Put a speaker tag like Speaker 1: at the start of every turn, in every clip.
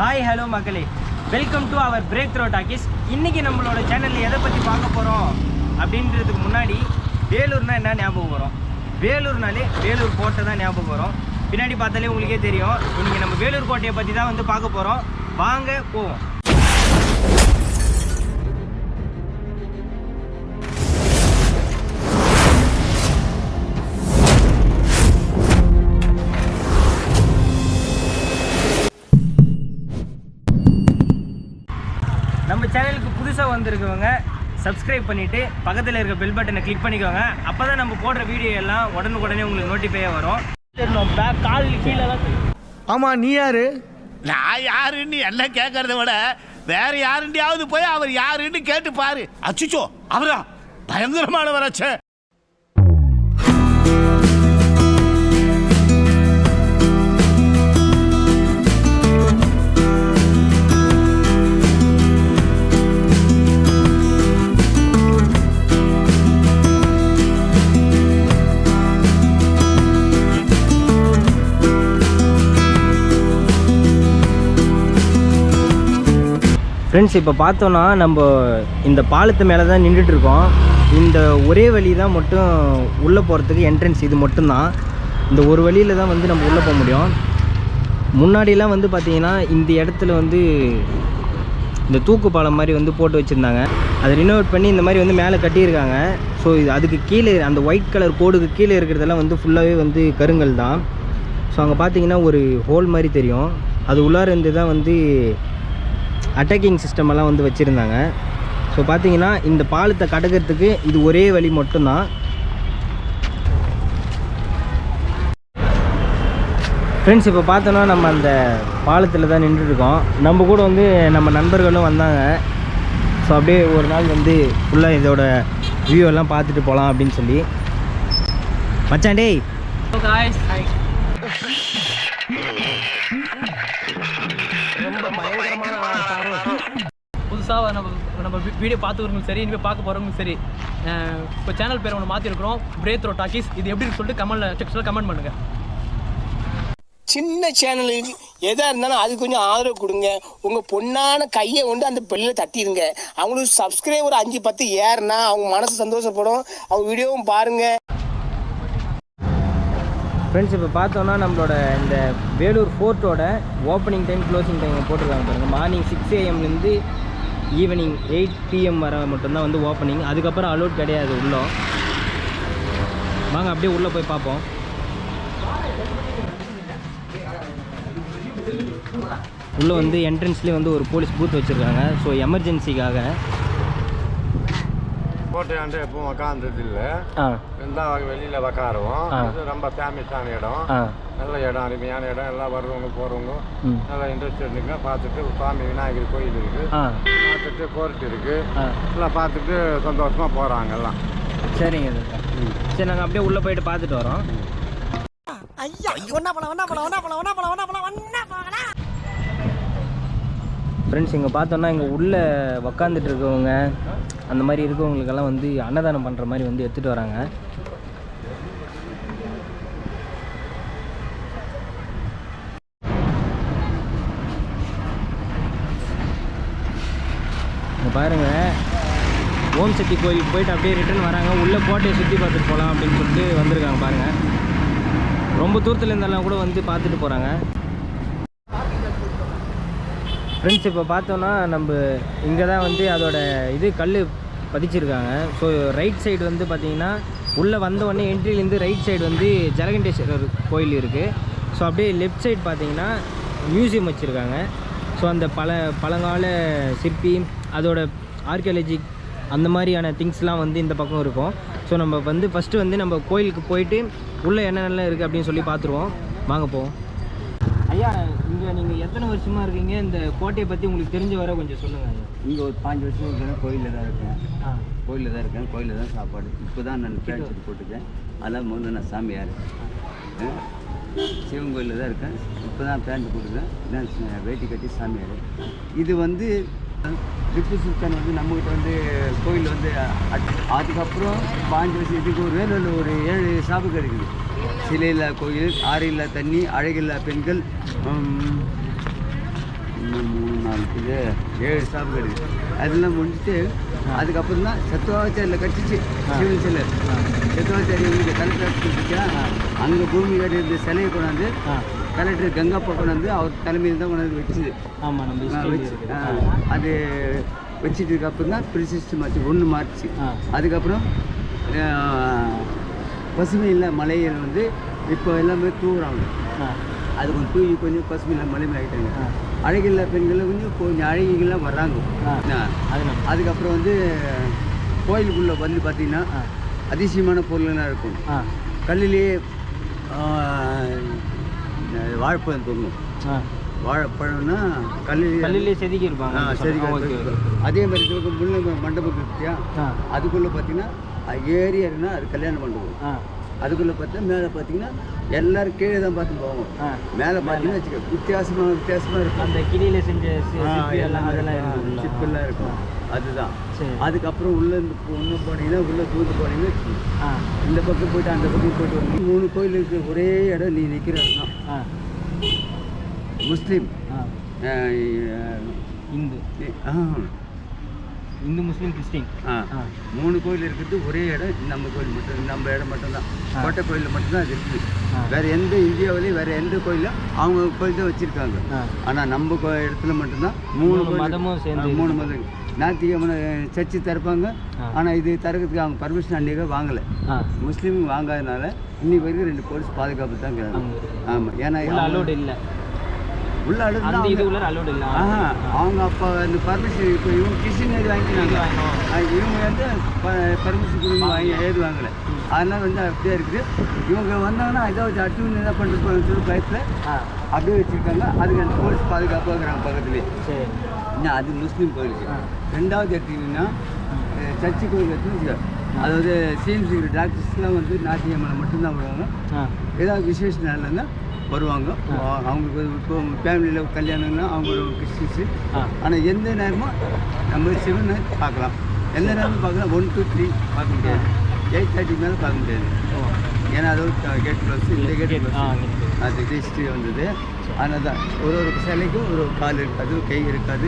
Speaker 1: Hi hello மக்களே. Welcome to our breakthrough talkies இன்றைக்கி நம்மளோட சேனலில் எதை பற்றி பார்க்க போகிறோம் அப்படின்றதுக்கு முன்னாடி வேலூர்னா என்ன ஞாபகம் வரும்? வேலூர்னாலே வேலூர் கோட்டை தான் ஞாபகம் வரும். பின்னாடி பார்த்தாலே உங்களுக்கே தெரியும். இன்றைக்கி நம்ம வேலூர் கோட்டையை பற்றி தான் வந்து பார்க்க போகிறோம் வாங்க போவோம். புதுசாக வந்திருக்கவங்க சப்ஸ்கிரைப் பண்ணிவிட்டு பக்கத்தில் இருக்க பெல் பட்டனை கிளிக் பண்ணிக்கோங்க. அப்போ தான் நம்ம போடுற வீடியோ எல்லாம் உடனுக்குடனே உங்களுக்கு நோட்டிஃபையாக வரும். கால் கீழே
Speaker 2: ஆமா நீ யாரு?
Speaker 3: நான் யாருன்னு எல்லாம் கேட்கறத விட வேற யாருண்டியாவது போய் அவர் யாருன்னு கேட்டு பாரு. அச்சுச்சோ அவரா? பயங்கரமான
Speaker 1: ஃப்ரெண்ட்ஸ் இப்போ பார்த்தோன்னா நம்ம இந்த பாலத்து மேலே தான் நின்றுட்டு இருக்கோம் இந்த ஒரே வழி தான் மட்டும் உள்ளே போகிறதுக்கு என்ட்ரன்ஸ் இது மட்டும்தான். இந்த ஒரு வழியில் தான் வந்து நம்ம உள்ளே போக முடியும். முன்னாடிலாம் வந்து பார்த்தீங்கன்னா இந்த இடத்துல வந்து இந்த தூக்கு பாலம் மாதிரி வந்து போட்டு வச்சுருந்தாங்க. அதை ரினோவேட் பண்ணி இந்த மாதிரி வந்து மேலே கட்டியிருக்காங்க. ஸோ இது அதுக்கு கீழே அந்த ஒயிட் கலர் கோடுக்கு கீழே இருக்கிறதெல்லாம் வந்து ஃபுல்லாகவே வந்து கருங்கல் தான். ஸோ அங்கே பார்த்தீங்கன்னா ஒரு ஹோல் மாதிரி தெரியும். அது உள்ளார இருந்து தான் வந்து அட்டாக்கிங் சிஸ்டம் எல்லாம் வந்து வச்சுருந்தாங்க. ஸோ பார்த்தீங்கன்னா இந்த பாலத்தை கடக்கிறதுக்கு இது ஒரே வழி மட்டும்தான். ஃப்ரெண்ட்ஸ் இப்போ பார்த்தோன்னா நம்ம அந்த பாலத்தில் தான் நின்றுட்டு இருக்கோம் நம்ம கூட வந்து நம்ம நண்பர்களும் வந்தாங்க. ஸோ அப்படியே ஒரு நாள் வந்து ஃபுல்லாக இதோட வியூ எல்லாம் பார்த்துட்டு போகலாம் அப்படின்னு சொல்லி. மச்சான் டேய்.
Speaker 4: நம்ம வீடியோ பார்த்துக்கிறவங்களும் சரி இனிமேல் பார்க்க போகிறவங்களும் சரி இப்போ சேனல் பேர் ஒன்று மாற்றிருக்கிறோம் பிரேத் ரோ டாக்கிஸ் இது எப்படின்னு சொல்லிட்டு கமெண்ட்ல செக்ஷனில் கமெண்ட் பண்ணுங்கள்
Speaker 5: சின்ன சேனலுக்கு எதா இருந்தாலும் அது கொஞ்சம் ஆதரவு கொடுங்க. உங்க பொண்ணான கையை கொண்டு அந்த பெல்லில தட்டிடுங்க அவங்களுக்கு சப்ஸ்கிரைபர் அஞ்சு பத்து ஏறுனா அவங்க மனசு சந்தோஷப்படும். அவங்க வீடியோவும் பாருங்க.
Speaker 1: ஃப்ரெண்ட்ஸ் இப்போ பார்த்தோன்னா நம்மளோட இந்த வேலூர் ஃபோர்ட்டோட ஓப்பனிங் டைம் க்ளோசிங் டைம் போட்டிருக்காங்க பாருங்கள் மார்னிங் சிக்ஸ் ஏஎம்லேருந்து ஈவினிங் எயிட் பிஎம் வர மட்டும்தான் வந்து ஓப்பனிங் அதுக்கப்புறம் அலோட் கிடையாது உள்ளே. வாங்க அப்படியே உள்ளே போய் பார்ப்போம். உள்ளே வந்து என்ட்ரன்ஸ்லேயே வந்து ஒரு போலீஸ் பூத் வச்சுருக்காங்க. ஸோ எமர்ஜென்சிக்காக
Speaker 6: கோட்டையாண்டு எப்பவும் உக்காந்தது இல்லை. இருந்தால் வெளியில் உக்காருவோம். இது ரொம்ப ஃபேமஸான இடம். நல்ல இடம் அருமையான இடம். எல்லாம் வருவவங்க போகிறவங்க நல்லா இன்ட்ரெஸ்ட் இருக்குங்க. பார்த்துட்டு சுவாமி விநாயகர் கோயில் இருக்குது பார்த்துட்டு கோர்ட் இருக்குது எல்லாம் பார்த்துட்டு சந்தோஷமாக போகிறாங்க எல்லாம்.
Speaker 1: சரிங்க. சரி நாங்கள் அப்படியே உள்ளே போயிட்டு பார்த்துட்டு வரோம். ஃப்ரெண்ட்ஸ் இங்கே பார்த்தோன்னா இங்கே உள்ளே உக்காந்துட்டு இருக்கவங்க அந்த மாதிரி இருக்கவங்களுக்கெல்லாம் வந்து அன்னதானம் பண்ணுற மாதிரி வந்து எடுத்துகிட்டு வராங்க. இங்க பாருங்க. ஓம் சக்தி கோயிலுக்கு போயிட்டு அப்படியே ரிட்டர்ன் வராங்க. உள்ளே கோட்டையை சுற்றி பார்த்துட்டு போகலாம் அப்படின்னு சொல்லிட்டு வந்திருக்காங்க பாருங்கள் ரொம்ப தூரத்தில் இருந்தாலும் கூட வந்து பார்த்துட்டு போகிறாங்க ஃப்ரெண்ட்ஸ் இப்போ பார்த்தோன்னா நம்ம இங்கே தான் வந்து அதோட இது கல் பதிச்சிருக்காங்க. ஸோ ரைட் சைடு வந்து பார்த்தீங்கன்னா உள்ளே வந்தவொடனே என்ட்ரிலேருந்து ரைட் சைடு வந்து ஜலகண்டேஸ்வரர் கோயில் இருக்குது ஸோ அப்படியே லெஃப்ட் சைடு பார்த்தீங்கன்னா மியூசியம் வச்சுருக்காங்க. ஸோ அந்த பல பழங்கால சிற்பி அதோட ஆர்கியாலஜி அந்த மாதிரியான திங்ஸ்லாம் வந்து இந்த பக்கம் இருக்கும். ஸோ நம்ம வந்து ஃபஸ்ட்டு வந்து நம்ம கோயிலுக்கு போயிட்டு உள்ளே என்னென்னலாம் இருக்குது அப்படின்னு சொல்லி பார்த்துருவோம். வாங்க போவோம். ஐயா இங்கே நீங்கள் எத்தனை வருஷமாக இருக்கீங்க? இந்த கோட்டையை பற்றி உங்களுக்கு தெரிஞ்ச வர கொஞ்சம் சொல்லுங்கள்
Speaker 7: இங்கே ஒரு பாஞ்சு வருஷம் இருக்கேன். கோயிலில் தான் இருக்கேன்.
Speaker 1: ஆ.
Speaker 7: கோயிலில் தான் இருக்கேன். கோயிலில் தான் சாப்பாடு. இப்போ தான் நான் பேண்ட் போட்டுக்கேன் அதெல்லாம் முதல்ல நான் சாமியார். சிவன் கோயிலில் தான் இருக்கேன். இப்போ தான் பேண்ட் போட்டுக்கேன் இதான் வேட்டி கட்டி சாமியார். இது வந்து திப்பு சுல்தான் வந்து நம்மகிட்ட வந்து கோயில் வந்து அதுக்கப்புறம் பாஞ்சு வருஷம் இதுக்கு ஒரு வேலூரில் ஒரு ஏழு சாபுக்கு இருக்குது சிலையில்லா கோயில் ஆறில்லா தண்ணி அழகில்லா பெண்கள் உம், இருக்குது ஏழு ஸ்டாப் இருக்குது அதெல்லாம் முடிஞ்சுட்டு அதுக்கப்புறம் தான் சத்துவாச்சாரியில் கட்டிச்சு சிவன் சிலை. சத்துவாச்சாரி இங்கே கலெக்டர் ஆஃபீஸ் அங்கே பூமி கட்டி இருந்த சிலையை கொண்டாந்து கலெக்டர் கங்காப்பா கொண்டாந்து அவர் தலைமையில் தான் கொண்டாந்து வச்சுது.
Speaker 1: ஆமாம் நம்ம
Speaker 7: வச்சு அது வச்சுட்டதுக்கு அப்புறம் தான் பிரிசிஸ்ட் மாற்றி ஒன்று மாறிச்சு. அதுக்கப்புறம் பசுமை இல்லை மலையில் வந்து இப்போ எல்லாமே தூவுறாங்க.
Speaker 1: ஆ.
Speaker 7: அது கொஞ்சம் தூவி கொஞ்சம் பசுமை இல்லை மலை ஆகிட்டாங்க. அழகில்லா பெண்கள் கொஞ்சம் கொஞ்சம் அழகிகள்லாம் வர்றாங்க. அதுக்கப்புறம் வந்து கோயிலுக்குள்ளே வந்து பார்த்தீங்கன்னா. அதிசயமான பொருள்லாம் இருக்கும். கல்லிலேயே வாழைப்பழம்
Speaker 1: ஆ.
Speaker 7: வாழைப்பழம்னா கல்லிலேயே
Speaker 1: கல்லிலே செதுக்கி இருப்பாங்க. ஓகே
Speaker 7: அதே மாதிரி முள்ள மண்டபம் இருக்கியா அதுக்குள்ளே பார்த்தீங்கன்னா ஏறினா அது கல்யாண மண்டபம்.
Speaker 1: ஆ.
Speaker 7: அதுக்குள்ளே பார்த்தா மேலே பார்த்தீங்கன்னா எல்லாரும் கீழே தான் பார்த்து போவோம். மேலே பார்த்தீங்கன்னா வச்சுக்க வித்தியாசமாக வித்தியாசமாக இருக்கும்.
Speaker 1: அந்த கிளியில செஞ்ச?
Speaker 7: சிப்பெல்லாம் இருக்கும். அதுதான். அதுக்கப்புறம் உள்ளே ஒன்று போனீங்கன்னா உள்ளே தூத்து போனீங்கன்னா இந்த பக்கம் போயிட்டு அந்த பக்கம் போயிட்டு வந்து மூணு கோயில் இருக்கு ஒரே இடம் நீ நிற்கிற இடம் முஸ்லீம்.
Speaker 1: இந்து. இந்து முஸ்லீம் கிறிஸ்டின்.
Speaker 7: மூணு கோயில் இருக்குது. ஒரே இடம். நம்ம கோயில் மட்டும் நம்ம இடம் மட்டும்தான். கோட்டை கோயிலில் மட்டும்தான் அது இருக்குது. வேற எந்த இந்தியாவிலையும் வேற எந்த கோயிலும் அவங்க கோயில் தான் வச்சிருக்காங்க. ஆனால் நம்ம கோ இடத்துல மட்டும்தான் மூணு
Speaker 1: மதமும் சேர்ந்து
Speaker 7: மூணு மதம் ஞாயிற்றுக்கிழமை சர்ச்சு திறப்பாங்க. ஆனால் இது திறக்கிறதுக்கு அவங்க பர்மிஷன் அன்றைக்கி வாங்கலை. முஸ்லீம் வாங்காதனால இன்னைக்கு வரைக்கும் ரெண்டு போலீஸ் பாதுகாப்பு தான். ஆமாம் ஏன்னா
Speaker 1: அலோடு இல்ல.
Speaker 7: உள்ள
Speaker 1: அந்த
Speaker 7: அழுது
Speaker 1: இது உள்ள அலோடு இல்ல
Speaker 7: ஆஹா அவங்க அப்போ அந்த பர்மிஷன் இப்போ இவங்க கிறிஸ்டின் வாங்கிக்கிறாங்க இவங்க வந்து பர்மிஷன் கொடுங்க வாங்கி. ஏது வாங்கலை. அதனால வந்து அப்படியே இருக்குது. இவங்க வந்தாங்கன்னா ஏதாவது அட்டுமணி என்ன போகணும்னு சொல்லி பயத்தில் அப்படியே வச்சுருக்காங்க. அதுக்கு அந்த போலீஸ் பாதுகாப்பாக இருக்கிறாங்க பக்கத்துலேயே.
Speaker 1: சரி.
Speaker 7: இன்னும் அது முஸ்லீம் கோயிலுக்கு. ரெண்டாவது எடுத்தீங்கன்னா அஹ், சர்ச்சு கோயில் எடுத்து அதாவது சிஎம்சி டாக்டர்ஸ்லாம் வந்து ஞாயிற்றுக்கிழமை மட்டும்தான் வருவாங்க
Speaker 1: ஆ.
Speaker 7: ஏதாவது விசேஷ நாள்னா வருவாங்க. அ- அவங்களுக்கு இப்போ ஃபேமிலியில் கல்யாணம்னா அவங்க ஒரு கிறிஸ்டின்ஸு ஆனால் எந்த நேரமும் நம்ம சிவனை பார்க்கலாம். எந்த நேரமும் பார்க்கலாம். ஒன் டூ த்ரீ பார்க்க முடியாது. எயிட் தேர்ட்டி மேலே பார்க்க முடியாது. ஏன்னா அது கேட் க்ளோஸ் இந்த கேட் க்ளோஸ். அது ஹிஸ்ட்ரி வந்தது. அதனால தான் ஒரு ஒரு சிலைக்கும் ஒரு ஒரு கால் இருக்காது கை இருக்காது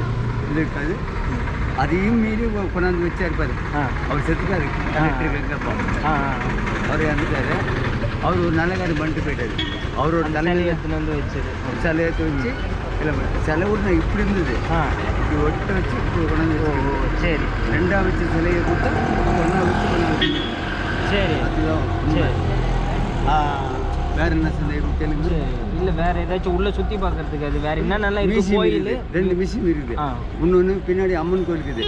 Speaker 7: இது இருக்காது. அதையும் மீறி கொண்டாந்து வச்சா இருப்பார் அவர்
Speaker 1: ஆ ஆ.
Speaker 7: அவர் இறந்துட்டாரு. அவர் ஒரு நல்ல காரியம் பண்ணிட்டு போயிட்டாரு. அவரோட தலைமையில்
Speaker 1: எடுத்துன்னு வந்து வச்சது
Speaker 7: சிலையை வச்சு இல்லை சிலை கூட நான் இப்படி இருந்தது. இப்படி ஒட்ட வச்சு இப்படி கொண்டாந்து
Speaker 1: ஓ சரி.
Speaker 7: ரெண்டாம் வச்சு சிலையை கொடுத்தா ஒன்றா வச்சு கொண்டாந்து
Speaker 1: சரி.
Speaker 7: அதுதான்.
Speaker 1: சரி.
Speaker 7: வேற என்ன சந்தேகம் கேளுங்க
Speaker 1: இல்லை வேற ஏதாச்சும் உள்ள சுத்தி பார்க்கறதுக்கு அது வேற என்ன நல்லா இருக்கு? கோயில்.
Speaker 7: ரெண்டு மியூசியம் இருக்குது. இன்னொன்று பின்னாடி அம்மன் கோயில் இருக்குது.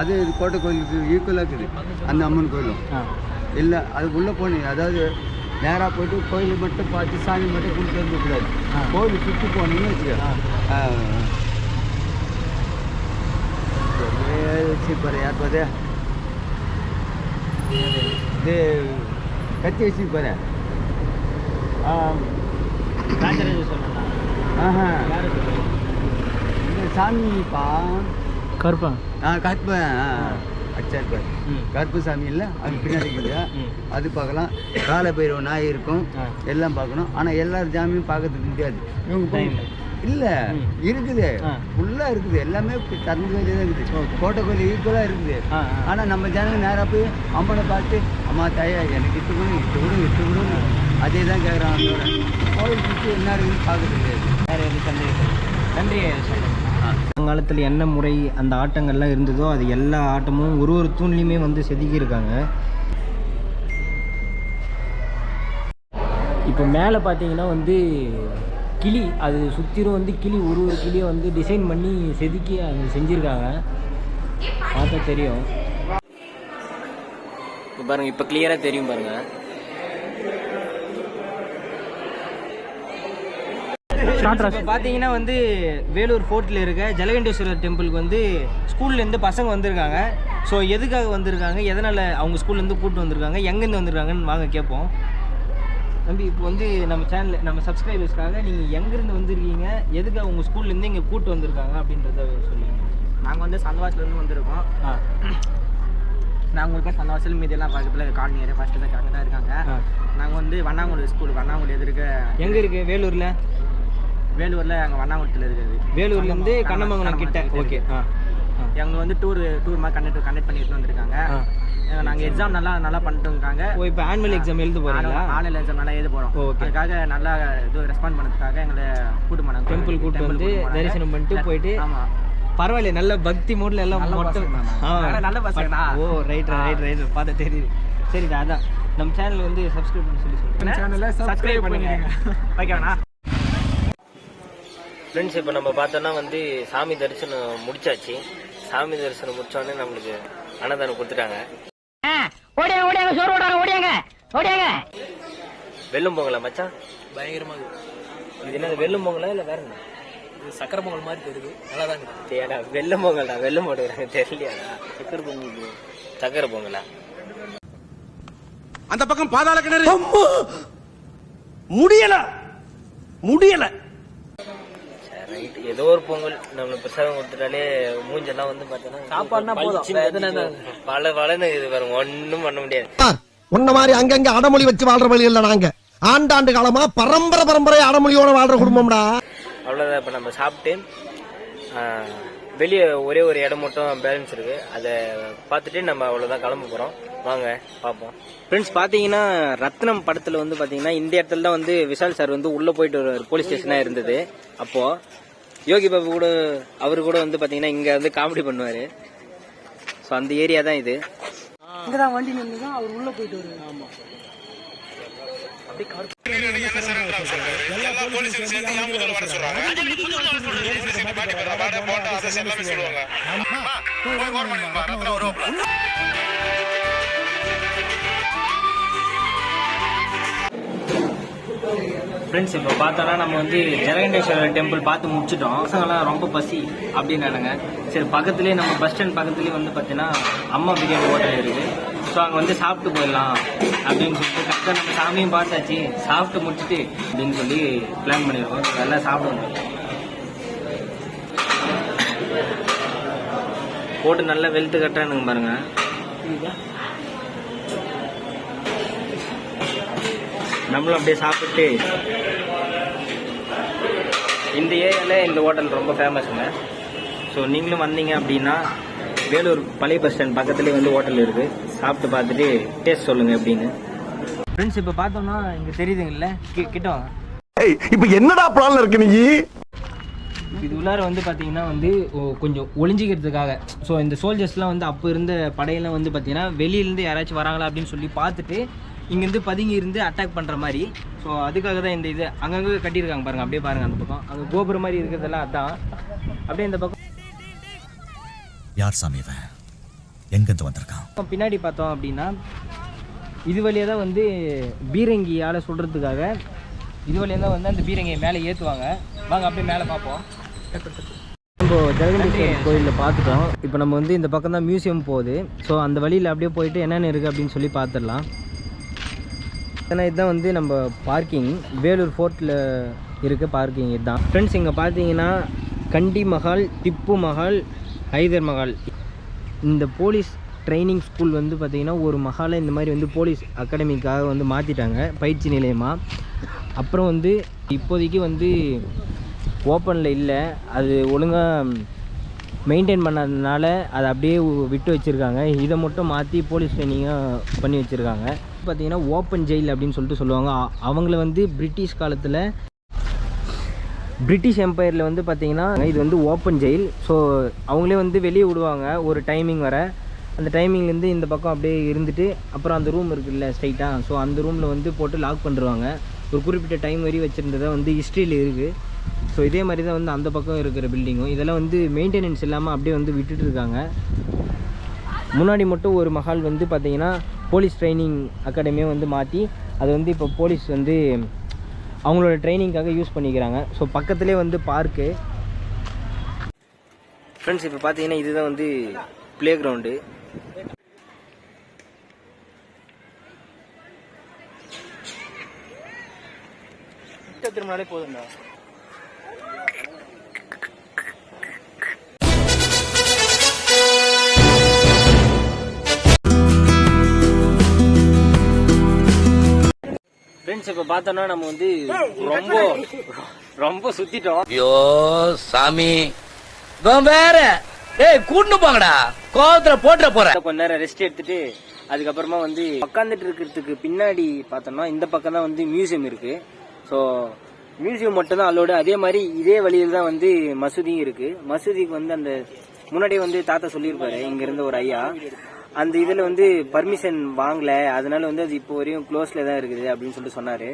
Speaker 7: அது கோட்டை கோயிலுக்கு ஈக்குவலாக இருக்குது. அந்த அம்மன் கோயிலும். இல்லை அதுக்குள்ளே போனீங்க. அதாவது நேராக போயிட்டு கோயில் மட்டும் பார்த்து சாமி மட்டும் கொடுத்து வந்துக்கூடாது
Speaker 1: ஆ.
Speaker 7: கோயில் சுற்றி போனீங்கன்னு வச்சுக்க
Speaker 1: ஆ.
Speaker 7: வச்சுப்பாரு யார் பாரு? இது கத்தி வச்சுப்பாரு
Speaker 1: ராஜராஜ சொல்லலாம்
Speaker 7: ஆஹா.
Speaker 1: யாரு சொல்லுங்க
Speaker 7: இந்த சாமிப்பா?
Speaker 1: கருப்பா.
Speaker 7: ஆ கற்ப அச்சா இருப்பார்
Speaker 1: ம்.
Speaker 7: கருப்பு சாமி இல்லை அது பின்னாடி இருக்குது அது பார்க்கலாம். கால பைரவ நாய் இருக்கும். எல்லாம் பார்க்கணும். ஆனால் எல்லா ஜாமியும் பார்க்கறதுக்கு முடியாது. இல்லை. இருக்குது. ஃபுல்லாக இருக்குது. எல்லாமே திறந்து கோயிலே தான் இருக்குது. கோட்டை கோயில் ஈக்குவலாக இருக்குது. ஆனால் நம்ம ஜனங்க நேராக போய் அம்மனை பார்த்து அம்மா தாயா எனக்கு இட்டு கொடுங்க இட்டு கொடுங்க இட்டு கொடுங்க அதே தான் கேட்குறாங்க கோயில் சுற்றி என்ன இருக்குன்னு பார்க்க தெரியாது
Speaker 1: வேற எதுவும் சந்தேகம்? நன்றி காலத்தில் என்ன முறை அந்த ஆட்டங்கள்லாம் இருந்ததோ அது எல்லா ஆட்டமும் ஒரு ஒரு தூண்லையுமே வந்து செதுக்கியிருக்காங்க. இப்போ மேலே பார்த்தீங்கன்னா வந்து கிளி அது சுற்றிலும் வந்து கிளி ஒரு ஒரு கிளியை வந்து டிசைன் பண்ணி செதுக்கி அது செஞ்சுருக்காங்க. பார்த்தா தெரியும். இப்போ பாருங்கள் இப்போ கிளியராக தெரியும் பாருங்கள் பார்த்தீங்கன்னா வந்து வேலூர் ஃபோர்ட்டில் இருக்க ஜலகண்டேஸ்வரர் டெம்பிளுக்கு வந்து ஸ்கூல்லேருந்து பசங்க வந்திருக்காங்க. ஸோ எதுக்காக வந்திருக்காங்க? எதனால் அவங்க ஸ்கூல்லேருந்து கூப்பிட்டு வந்திருக்காங்க? எங்கேருந்து வந்திருக்காங்கன்னு வாங்க கேட்போம் தம்பி இப்போ வந்து நம்ம சேனலில் நம்ம சப்ஸ்கிரைபர்ஸ்க்காக நீங்கள் எங்கேருந்து வந்திருக்கீங்க? எதுக்காக உங்கள் ஸ்கூல்லேருந்து இங்கே கூப்பிட்டு வந்திருக்காங்க அப்படின்றத சொல்லுங்கள்
Speaker 8: நாங்கள் வந்து சந்தவாசிலேருந்து வந்திருக்கோம். நாங்கள் உங்களுக்கு சந்தவாசல் மீதியெல்லாம் பக்கத்தில் காலனி ஏரியா ஃபஸ்ட்டு தான் அங்கே தான் இருக்காங்க. நாங்கள் வந்து வண்ணாங்குடி ஸ்கூல் வண்ணாங்குடி எதிர்க்க
Speaker 1: எங்கே இருக்குது வேலூரில்?
Speaker 8: வேலூரில் அங்கே வண்ணாங்குளத்தில் இருக்குது
Speaker 1: வேலூர்லேருந்து கண்ணமங்கலம் கிட்ட. ஓகே. ஆ.
Speaker 8: எங்க வந்து டூர் டூர் மாதிரி கண்டக்ட் கண்டக்ட் பண்ணிட்டு வந்திருக்காங்க நாங்க எக்ஸாம் நல்லா நல்லா பண்ணிட்டு இருக்காங்க.
Speaker 1: ஓ இப்போ ஆனுவல் எக்ஸாம் எழுத போகிறீங்களா
Speaker 8: ஆன்லைன் எக்ஸாம் நல்லா எழுத போறோம். அதுக்காக நல்லா இது ரெஸ்பாண்ட் பண்ணதுக்காக எங்களை கூட்டு போனாங்க.
Speaker 1: டெம்பிள் கூட்டு வந்து. தரிசனம் பண்ணிட்டு போயிட்டு
Speaker 8: ஆமா.
Speaker 1: பரவாயில்ல நல்ல பக்தி மூட்ல எல்லாம் மொத்தம்.
Speaker 8: நல்ல பசங்கடா.
Speaker 1: ஓ ரைட் ரைட் ரைட் பார்த்து தெரியுது. சரிடா அதான். நம்ம சேனல் வந்து சப்ஸ்கிரைப் பண்ணி சொல்லி சொல்லுங்கள்
Speaker 8: சப்ஸ்கிரைப் பண்ணுங்க ஓகேண்ணா
Speaker 1: ஃப்ரெண்ட்ஸ் இப்போ நம்ம பார்த்தோன்னா வந்து சாமி தரிசனம் முடிச்சாச்சு. சாமி தரிசனம் முடிச்சோடனே நம்மளுக்கு அன்னதானம் கொடுத்துட்டாங்க.
Speaker 9: ஓடியாங்க ஓடியாங்க சோறு ஓடாங்க ஓடியாங்க ஓடியாங்க.
Speaker 1: வெல்லும் பொங்கலா மச்சான்?
Speaker 4: பயங்கரமாக
Speaker 1: இது என்னது வெல்லும் பொங்கலா இல்லை வேற என்ன?
Speaker 4: இது சக்கரை பொங்கல் மாதிரி தெரியுது. நல்லா தான் இருக்குது
Speaker 1: ஏடா வெல்லம் பொங்கல்டா வெல்லம் போட்டுக்கிறாங்க தெரியலையாடா சக்கரை பொங்கல் சக்கரை பொங்கலா?
Speaker 3: அந்த பக்கம் பாதாள கிணறு. முடியல. முடியல.
Speaker 1: ஏதோ ஒரு பொங்கல். நம்மளுக்கு பிரசாதம் கொடுத்துட்டாலே மூஞ்செல்லாம் வந்து பார்த்தோன்னா
Speaker 4: சாப்பாடுனா போதும்.
Speaker 1: பல பலன்னு இது பாருங்க ஒன்றும் பண்ண முடியாது.
Speaker 2: உன்ன மாதிரி அங்கங்க அடமொழி வச்சு வாழ்ற வழி இல்ல நாங்க. ஆண்டாண்டு காலமா பரம்பரை பரம்பரை அடமொழியோட வாழ்ற குடும்பம்டா.
Speaker 1: அவ்வளோதான் இப்போ நம்ம சாப்பிட்டு வெளியே ஒரே ஒரு இடம் மட்டும் பேலன்ஸ் இருக்கு. அதை பார்த்துட்டு நம்ம அவ்வளோதான் கிளம்ப போகிறோம் வாங்க பார்ப்போம். ஃப்ரெண்ட்ஸ் பார்த்தீங்கன்னா ரத்னம் படத்தில் வந்து பார்த்தீங்கன்னா இந்த இடத்துல தான் வந்து விஷால் சார் வந்து உள்ளே போயிட்டு ஒரு போலீஸ் ஸ்டேஷனாக இருந்தது. அப்போது யோகி பாபு கூட அவரு கூட வந்து பார்த்தீங்கன்னா இங்கே வந்து காமெடி பண்ணுவார். ஸோ அந்த ஏரியா தான் இது.
Speaker 4: இங்கே தான் வண்டி நின்று அவர் உள்ளே போயிட்டு வருவார். ஆமாம்
Speaker 1: ஃப்ரெண்ட்ஸ் இப்போ பார்த்தோன்னா நம்ம வந்து ஜெகண்டேஸ்வரர் டெம்பிள் பார்த்து முடிச்சிட்டோம். பசங்களாம் ரொம்ப பசி அப்படின்னானுங்க சரி பக்கத்துலேயே நம்ம பஸ் ஸ்டாண்ட் பக்கத்துலேயே வந்து பார்த்தீங்கன்னா அம்மா பிரியாணி ஹோட்டல் இருக்குது. ஸோ அங்கே வந்து சாப்பிட்டு போயிடலாம் அப்படின்னு சொல்லிட்டு கரெக்டாக நம்ம சாமியும் பார்த்தாச்சு. சாப்பிட்டு முடிச்சுட்டு அப்படின்னு சொல்லி பிளான் பண்ணியிருக்கோம் So, எல்லாம் சாப்பிடுவோம். போட்டு நல்லா வெளுத்து கட்டுறானுங்க பாருங்க. நம்மளும் அப்படியே சாப்பிட்டு இந்த ஏரியாவில் இந்த ஹோட்டல் ரொம்ப ஃபேமஸுங்க ஸோ நீங்களும் வந்தீங்க அப்படின்னா வேலூர் பழைய பஸ் ஸ்டாண்ட் பக்கத்துலேயே வந்து ஹோட்டல் இருக்குது சாப்பிட்டு பார்த்துட்டு டேஸ்ட் சொல்லுங்கள் எப்படின்னு ஃப்ரெண்ட்ஸ் இப்போ பார்த்தோம்னா இங்கே தெரியுதுங்கல்ல கிட்ட வாங்க.
Speaker 2: இப்ப என்னடா பிளான்ல இருக்கு நீ?
Speaker 1: இது உள்ளார வந்து பார்த்தீங்கன்னா வந்து கொஞ்சம் ஒளிஞ்சிக்கிறதுக்காக. ஸோ இந்த சோல்ஜர்ஸ்லாம் வந்து அப்போ இருந்த படையெல்லாம் வந்து பார்த்தீங்கன்னா வெளியிலேருந்து யாராச்சும் வராங்களா அப்படின்னு சொல்லி பார்த்துட்டு இங்கேருந்து பதுங்கி இருந்து அட்டாக் பண்ணுற மாதிரி. ஸோ அதுக்காக தான் இந்த இது அங்கங்கே கட்டியிருக்காங்க பாருங்க. அப்படியே பாருங்க அந்த பக்கம். அங்கே கோபுரம் மாதிரி இருக்கிறதெல்லாம் அதான். அப்படியே இந்த பக்கம்.
Speaker 10: யார் சாமி இவன்? எங்கிருந்து வந்திருக்கான்?
Speaker 1: பின்னாடி பார்த்தோம் அப்படின்னா இது வழியாக தான் வந்து பீரங்கியால் சுடுறதுக்காக இது வழியாக தான் வந்து அந்த பீரங்கியை மேலே ஏற்றுவாங்க வாங்க அப்படியே மேலே பார்ப்போம். நம்ம ஜெகதீஸ்வரர் கோயிலில் பார்த்துட்டோம். இப்போ நம்ம வந்து இந்த பக்கம் தான் மியூசியம் போகுது. ஸோ அந்த வழியில் அப்படியே போயிட்டு என்னென்ன இருக்குது அப்படின்னு சொல்லி பார்த்துடலாம். ஏன்னா இதுதான் வந்து நம்ம பார்க்கிங் வேலூர் ஃபோர்ட்டில் இருக்க பார்க்கிங் இதுதான். ஃப்ரெண்ட்ஸ் இங்கே பார்த்தீங்கன்னா கண்டி மஹால் திப்பு மஹால் ஹைதர் மஹால். இந்த போலீஸ் ட்ரைனிங் ஸ்கூல் வந்து பார்த்திங்கன்னா ஒரு மஹாலை இந்த மாதிரி வந்து போலீஸ் அகாடமிக்காக வந்து மாற்றிட்டாங்க பயிற்சி நிலையமாக அப்புறம் வந்து இப்போதைக்கு வந்து ஓப்பனில் இல்லை. அது ஒழுங்காக மெயின்டைன் பண்ணாததுனால அதை அப்படியே விட்டு வச்சுருக்காங்க. இதை மட்டும் மாற்றி போலீஸ் ட்ரைனிங்காக பண்ணி வச்சுருக்காங்க. பார்த்தீங்கன்னா ஓப்பன் ஜெயில் அப்படின்னு சொல்லிட்டு சொல்லுவாங்க. அவங்கள வந்து பிரிட்டிஷ் காலத்தில் பிரிட்டிஷ் எம்பையரில் வந்து பார்த்திங்கன்னா இது வந்து ஓப்பன் ஜெயில் ஸோ அவங்களே வந்து வெளியே விடுவாங்க ஒரு டைமிங் வர. அந்த டைமிங்லேருந்து இந்த பக்கம் அப்படியே இருந்துட்டு அப்புறம் அந்த ரூம் இருக்குல்ல ஸ்ட்ரைட்டாக ஸோ அந்த ரூமில் வந்து போட்டு லாக் பண்ணிருவாங்க. ஒரு குறிப்பிட்ட டைம் வரி வச்சுருந்ததை வந்து ஹிஸ்ட்ரியில் இருக்குது ஸோ இதே மாதிரி தான் வந்து அந்த பக்கம் இருக்கிற பில்டிங்கும் இதெல்லாம் வந்து மெயின்டெனன்ஸ் இல்லாமல் அப்படியே வந்து விட்டுட்டு இருக்காங்க. முன்னாடி மட்டும் ஒரு மஹால் வந்து பார்த்திங்கன்னா போலீஸ் ட்ரைனிங் அகாடமியை வந்து மாற்றி அது வந்து இப்போ போலீஸ் வந்து அவங்களோட ட்ரைனிங்காக யூஸ் பண்ணிக்கிறாங்க. ஸோ பக்கத்துலேயே வந்து பார்க்கு. ஃப்ரெண்ட்ஸ் இப்போ பார்த்தீங்கன்னா இதுதான் வந்து ப்ளே கிரவுண்டு திரும்பினாலே போதும்டா. ஃப்ரெண்ட்ஸ் இப்போ பார்த்தோன்னா நம்ம வந்து ரொம்ப ரொம்ப சுத்திட்டோம்.
Speaker 5: ஐயோ சாமி. வேற. ஏய் கூட்டு போங்கடா. கோவத்துல போட்டுற போற.
Speaker 1: கொஞ்ச நேரம் ரெஸ்ட் எடுத்துட்டு அதுக்கப்புறமா வந்து உட்காந்துட்டு இருக்கிறதுக்கு பின்னாடி பார்த்தோம்னா இந்த பக்கம் தான் வந்து மியூசியம் இருக்கு. ஸோ மியூசியம் மட்டும் தான் அலோடு அதே மாதிரி இதே வழியில் தான் வந்து மசூதியும் இருக்கு. மசூதிக்கு வந்து அந்த முன்னாடியே வந்து தாத்தா சொல்லியிருப்பாரு இங்க இருந்த ஒரு ஐயா. அந்த இதுல வந்து பர்மிஷன் வாங்கல. அதனால வந்து அது இப்போ வரையும் க்ளோஸ்ல தான் இருக்குது அப்படின்னு சொல்லிட்டு சொன்னாரு.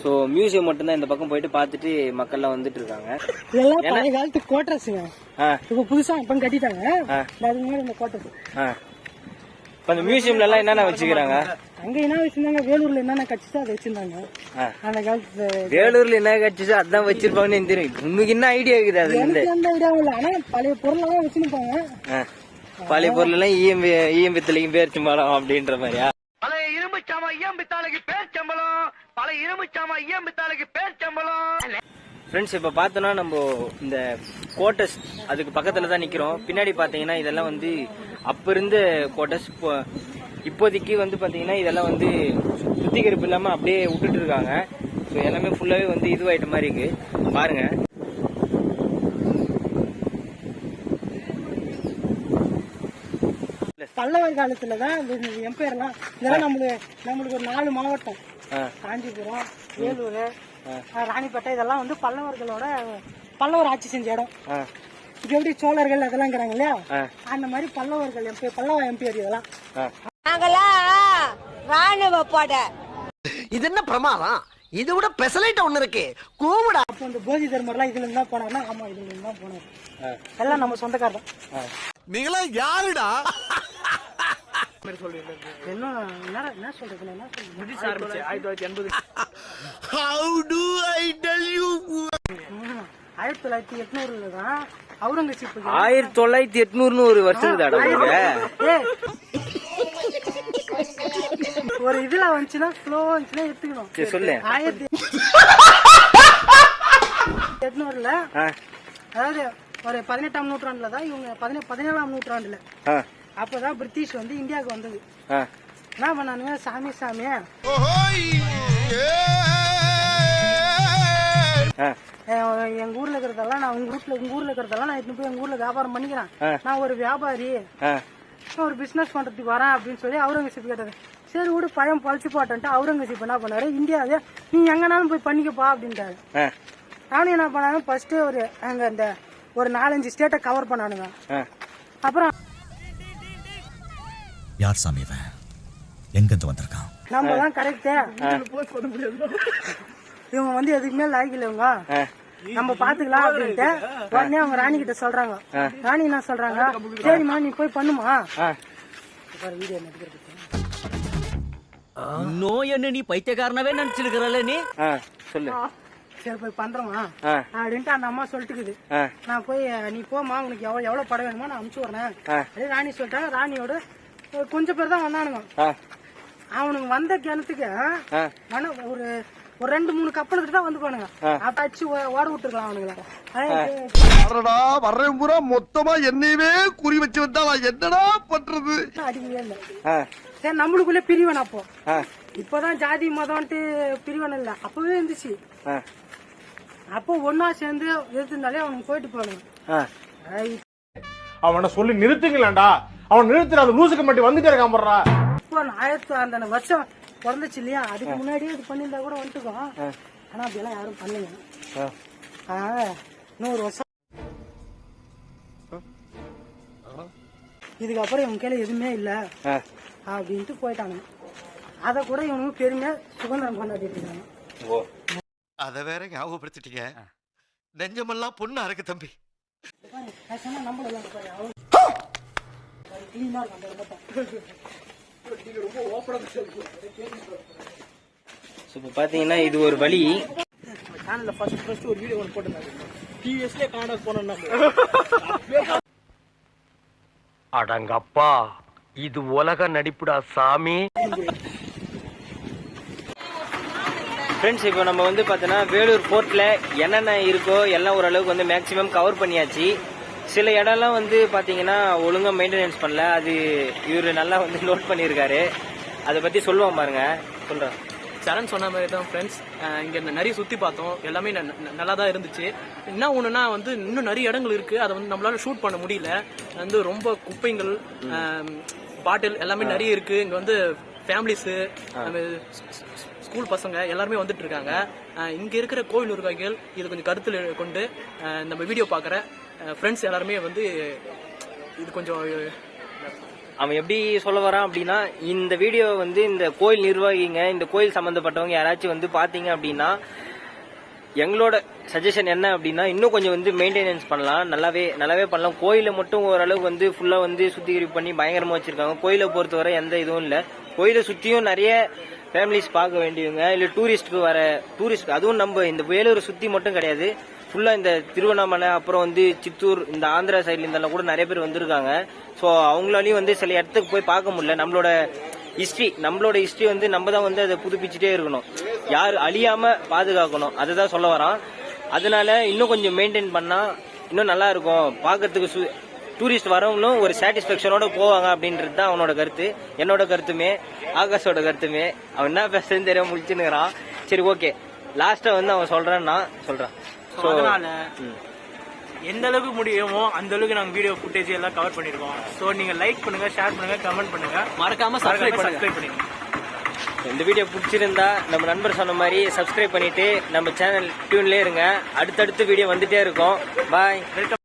Speaker 1: ஸோ மியூசியம் மட்டும்தான் இந்த பக்கம் போயிட்டு பார்த்துட்டு மக்கள்லாம் வந்துட்டு இருக்காங்க.
Speaker 8: இதெல்லாம் பழைய காலத்து கோட்டர்ஸுங்க இப்போ புதுசா இப்போ கட்டிட்டாங்க. அதுக்கு முன்னாடி இந்த கோட்டர்ஸ்
Speaker 1: இப்போ அந்த மியூசியம்ல எல்லாம் என்னென்ன வச்சுக்கிறாங்க?
Speaker 8: அங்க என்ன வச்சிருந்தாங்க? வேலூர்ல என்னென்ன கட்சிச்சோ அதை வச்சிருந்தாங்க. அந்த காலத்து
Speaker 1: வேலூர்ல என்ன கட்சிச்சோ அதான் வச்சிருப்பாங்கன்னு தெரியும். உனக்கு என்ன ஐடியா இருக்குது அது
Speaker 8: எந்த ஐடியாவும் இல்லை. ஆனா பழைய பொருளெல்லாம் வச்சிருப்பாங்க.
Speaker 1: பழைய பொருள் எல்லாம் ஈயம் ஈயம் பித்தளையும் பேர்ச்சி மரம் அப்படின்ற மாதிரியா?
Speaker 5: பழைய இரும்பு சாமா ஐயம் பித்தாளுக்கு பேர் சம்பளம் பழைய இரும்பு சாமா ஐயம் பித்தாளுக்கு பேர் சம்பளம்
Speaker 1: ஃப்ரெண்ட்ஸ் இப்போ பார்த்தோன்னா நம்ம இந்த கோட்டஸ் அதுக்கு பக்கத்தில் தான் நிற்கிறோம் பின்னாடி பார்த்தீங்கன்னா இதெல்லாம் வந்து அப்போ இருந்த கோட்டஸ் இப்போ இப்போதைக்கு வந்து பார்த்தீங்கன்னா இதெல்லாம் வந்து சுத்திகரிப்பு இல்லாமல் அப்படியே விட்டுட்டு இருக்காங்க. ஸோ எல்லாமே ஃபுல்லாகவே வந்து இதுவாயிட்ட மாதிரி இருக்கு. பாருங்க.
Speaker 8: பல்லவர் காலத்துல தான் இந்த எம்பையர்லாம் இதெல்லாம் நம்மளுக்கு நம்மளுக்கு ஒரு நாலு மாவட்டம். காஞ்சிபுரம் வேலூர் ராணிப்பேட்டை இதெல்லாம் வந்து பல்லவர்களோட பல்லவர் ஆட்சி செஞ்ச இடம். இப்ப எப்படி சோழர்கள் அதெல்லாம் இருக்கிறாங்க இல்லையா. அந்த மாதிரி பல்லவர்கள் எம்பி பல்லவ எம்பியர் இதெல்லாம்.
Speaker 1: ஆ.
Speaker 9: நாங்களாம் ராணுவ பட.
Speaker 2: இது என்ன பிரமாதம்? இது விட பெசலைட்ட ஒண்ணு இருக்கு. கூவிடா.
Speaker 8: அப்போ இந்த போதி தர்மர்லாம் இதுல இருந்து தான் போனாங்கன்னா ஆமா இதுல இருந்து தான் போனாரு எல்லாம் நம்ம சொந்தக்காரர்
Speaker 2: நீங்களா யாருடா?
Speaker 8: என்ன என்ன என்ன சொல்றது என்ன சொல்றது
Speaker 4: பிரிட்டிஷ் ஆரம்பிச்சு ஆயிரத்தி தொள்ளாயிரத்தி எண்பது
Speaker 2: how do I tell you
Speaker 8: hmm, ஆயிரத்தி தொள்ளாயிரத்தி எட்நூறுல தான் அவுரங்கசீப்
Speaker 1: ஆயிரத்தி தொள்ளாயிரத்தி எட்நூறுனு ஒரு
Speaker 8: ஏய், ஒரு இதுல வந்துச்சுன்னா ஸ்லோ வந்துச்சுன்னா எடுத்துக்கணும்.
Speaker 1: சொல்லு.
Speaker 8: ஆயிரத்தி எட்நூறுல அதாவது ஒரு பதினெட்டாம் நூற்றாண்டுல தான் இவங்க பதினே பதினேழாம் நூற்றாண்டுல அப்பதான் பிரிட்டிஷ் வந்து இந்தியாவுக்கு வந்தது. என்ன பண்ணானுங்க? சாமி சாமி.
Speaker 1: ஆ.
Speaker 8: அஹ் எங்க ஊர்ல இருக்கிறதெல்லாம் நான் உங்க வீட்டுல உங்க ஊர்ல இருக்கிறதெல்லாம் நான் எடுத்துட்டு போய் எங்க ஊர்ல வியாபாரம் பண்ணிக்கிறேன். நான் ஒரு வியாபாரி. ஒரு பிசினஸ் பண்றதுக்கு வரேன் அப்படின்னு சொல்லி அவுரங்கசீப் கேட்டாரு சரி விடு பழம் பழிச்சு போட்டேன்ட்டு அவுரங்கசீப் என்ன பண்ணாரு? இந்தியாவே நீ எங்கனாலும் போய் பண்ணிக்கப்பா அப்படின்ட்டாரு. நானும் என்ன பண்ணாங்க? ஃபர்ஸ்ட் ஒரு அங்க இந்த ஒரு நாலஞ்சு ஸ்டேட்டை கவர் பண்ணானுங்க. அப்புறம்
Speaker 10: யார் சாமி இவன்? எங்கிருந்து வந்திருக்கான்?
Speaker 8: நம்ம தான் கரெக்டே இவங்க வந்து எதுக்குமே லாய்க்கல இவங்க?
Speaker 1: ஆ.
Speaker 8: நம்ம பாத்துக்கலாம் அப்படின்ட்டு உடனே அவங்க ராணி கிட்ட சொல்றாங்க. ராணி என்ன சொல்றாங்க? சரிம்மா நீ போய் பண்ணுமா?
Speaker 1: ஆ.
Speaker 8: வீடியோ நடிக்கிறது
Speaker 5: இன்னும் என்ன நீ பைத்தியக்காரனவே நினைச்சிருக்கிறல்ல நீ?
Speaker 1: சொல்லு.
Speaker 8: சரி போய் பண்றோமா? அப்படின்ட்டு அந்த அம்மா சொல்லிட்டுக்குது. நான் போய் நீ போமா உனக்கு எவ்வளவு எவ்வளவு படம் வேணுமோ நான் அனுப்பிச்சு வரேன் ராணி சொல்லிட்டாங்க ராணியோட கொஞ்சம் பேர் தான் வந்தானுங்க.
Speaker 1: ஆ.
Speaker 8: அவனுங்க வந்த கிணத்துக்கு ஒரு ஒரு ரெண்டு மூணு கப்பல் எடுத்துட்டு தான் வந்து போனுங்க அப்ப அடிச்சு ஓட விட்டுருக்கலாம் அவனுங்கள.
Speaker 2: வர்றேன் பூரா. மொத்தமா என்னையவே குறி வச்சு வந்தா என்னடா பண்றது?
Speaker 8: அடிக்கவே இல்லை. சரி நம்மளுக்குள்ளே பிரிவன் அப்போ. இப்பதான் ஜாதி மதம்ட்டு பிரிவன் இல்ல. அப்பவே இருந்துச்சு. அப்போ ஒன்னா சேர்ந்து எதிர்த்துருந்தாலே அவனுக்கு போயிட்டு போகணும்
Speaker 6: அவனை சொல்லி நிறுத்துங்களேன்டா. அவன் நிறுத்துற அந்த லூசுக்கு மட்டும் வந்துட்டே இருக்கான் போடுறா
Speaker 8: இப்போ ஆயிரத்தி அந்த வருஷம் பிறந்துச்சு இல்லையா? அதுக்கு முன்னாடியே இது பண்ணியிருந்தா கூட வந்துட்டுக்கோம் ஆனா அப்படியெல்லாம் யாரும் பண்ணுங்க
Speaker 1: ஆ.
Speaker 8: ஆ, நூறு வருஷம். இதுக்கப்புறம் இவங்க கையில எதுவுமே இல்ல. அப்படின்ட்டு போயிட்டானுங்க அதை கூட இவனுங்க பெருமையா சுதந்திரம் கொண்டாடிட்டு இருக்காங்க.
Speaker 1: ஓ.
Speaker 2: அத வேற ஞாபகப்படுத்திட்டீங்க. நெஞ்சமெல்லாம் பொண்ணா இருக்கு தம்பி.
Speaker 1: இப்போ பார்த்தீங்கன்னா இது ஒரு வழி.
Speaker 4: ஃபர்ஸ்ட் ஃபர்ஸ்ட் ஒரு வீடியோ ஒன்று போட்டிருந்தாங்க டிவிஎஸ்லேயே போனோம்னா
Speaker 5: அடங்கப்பா இது உலக நடிப்புடா சாமி.
Speaker 1: ஃப்ரெண்ட்ஸ் இப்போ நம்ம வந்து பார்த்தோன்னா வேலூர் ஃபோர்ட்டில் என்னென்ன இருக்கோ எல்லாம் ஓரளவுக்கு வந்து மேக்ஸிமம் கவர் பண்ணியாச்சு. சில இடம்லாம் வந்து பார்த்தீங்கன்னா ஒழுங்காக மெயின்டெனன்ஸ் பண்ணல. அது இவர் நல்லா வந்து நோட் பண்ணியிருக்காரு. அதை பற்றி சொல்லுவோம் பாருங்க. சொல்கிறேன்
Speaker 4: சரண் சொன்ன மாதிரி தான் ஃப்ரெண்ட்ஸ் இங்கே நிறைய சுற்றி பார்த்தோம். எல்லாமே நல்லா தான் இருந்துச்சு. என்ன ஒன்றுனா வந்து இன்னும் நிறைய இடங்கள் இருக்குது அதை வந்து நம்மளால ஷூட் பண்ண முடியல. வந்து ரொம்ப குப்பைகள் பாட்டில் எல்லாமே நிறைய இருக்குது இங்கே வந்து ஃபேமிலிஸு ஸ்கூல் பசங்க எல்லாருமே வந்துட்டு இருக்காங்க இங்க இருக்கிற கோவில் நிர்வாகிகள் இது கொஞ்சம் கருத்தில் கொண்டு நம்ம வீடியோ பார்க்குற ஃப்ரெண்ட்ஸ் எல்லாருமே வந்து இது கொஞ்சம்
Speaker 1: அவன் எப்படி சொல்ல வரான் அப்படின்னா இந்த வீடியோ வந்து இந்த கோயில் நிர்வாகிங்க இந்த கோயில் சம்மந்தப்பட்டவங்க யாராச்சும் வந்து பார்த்தீங்க அப்படின்னா எங்களோட சஜஷன் என்ன அப்படின்னா இன்னும் கொஞ்சம் வந்து மெயின்டெனன்ஸ் பண்ணலாம். நல்லாவே நல்லாவே பண்ணலாம். கோயிலை மட்டும் ஓரளவுக்கு வந்து ஃபுல்லாக வந்து சுத்திகரிப்பு பண்ணி பயங்கரமாக வச்சிருக்காங்க. கோயிலை பொறுத்தவரை எந்த இதுவும் இல்லை. கோயிலை சுற்றியும் நிறைய ஃபேமிலிஸ் பார்க்க வேண்டியவங்க இல்லை டூரிஸ்ட்டுக்கு வர டூரிஸ்ட் அதுவும் நம்ம இந்த வேலூரை சுற்றி மட்டும் கிடையாது. ஃபுல்லாக இந்த திருவண்ணாமலை அப்புறம் வந்து சித்தூர் இந்த ஆந்திரா சைட்ல இருந்தெல்லாம் கூட நிறைய பேர் வந்திருக்காங்க. ஸோ அவங்களாலையும் வந்து சில இடத்துக்கு போய் பார்க்க முடியல. நம்மளோட ஹிஸ்ட்ரி நம்மளோட ஹிஸ்ட்ரி வந்து நம்ம தான் வந்து அதை புதுப்பிச்சுட்டே இருக்கணும். யார் அழியாம பாதுகாக்கணும் அதை தான் சொல்ல வரான். அதனால இன்னும் கொஞ்சம் மெயின்டைன் பண்ணால் இன்னும் நல்லா இருக்கும். பார்க்கறதுக்கு சு டூரிஸ்ட் வரவங்களும் ஒரு சாட்டிஸ்ஃபேக்ஷனோட போவாங்க அப்படின்றது தான் அவனோட கருத்து. என்னோட கருத்துமே ஆகாஷோட கருத்துமே. அவன் என்ன பேசுறதுன்னு தெரியாம முடிச்சுன்னுறான் சரி ஓகே லாஸ்டா வந்து அவன் சொல்றான் நான் சொல்றான். ஸோ
Speaker 4: அதனால எந்த அளவுக்கு முடியுமோ அந்த அளவுக்கு நாங்கள் வீடியோ ஃபுட்டேஜ் எல்லாம் கவர் பண்ணிருக்கோம். ஸோ நீங்க லைக் பண்ணுங்க ஷேர் பண்ணுங்க கமெண்ட் பண்ணுங்க. மறக்காம சப்ஸ்கிரைப் பண்ணுங்க.
Speaker 1: இந்த வீடியோ பிடிச்சிருந்தா நம்ம நண்பர் சொன்ன மாதிரி சப்ஸ்கிரைப் பண்ணிட்டு நம்ம சேனல் டியூன்லேயே இருங்க. அடுத்தடுத்து வீடியோ வந்துட்டே இருக்கும். Bye
Speaker 4: welcome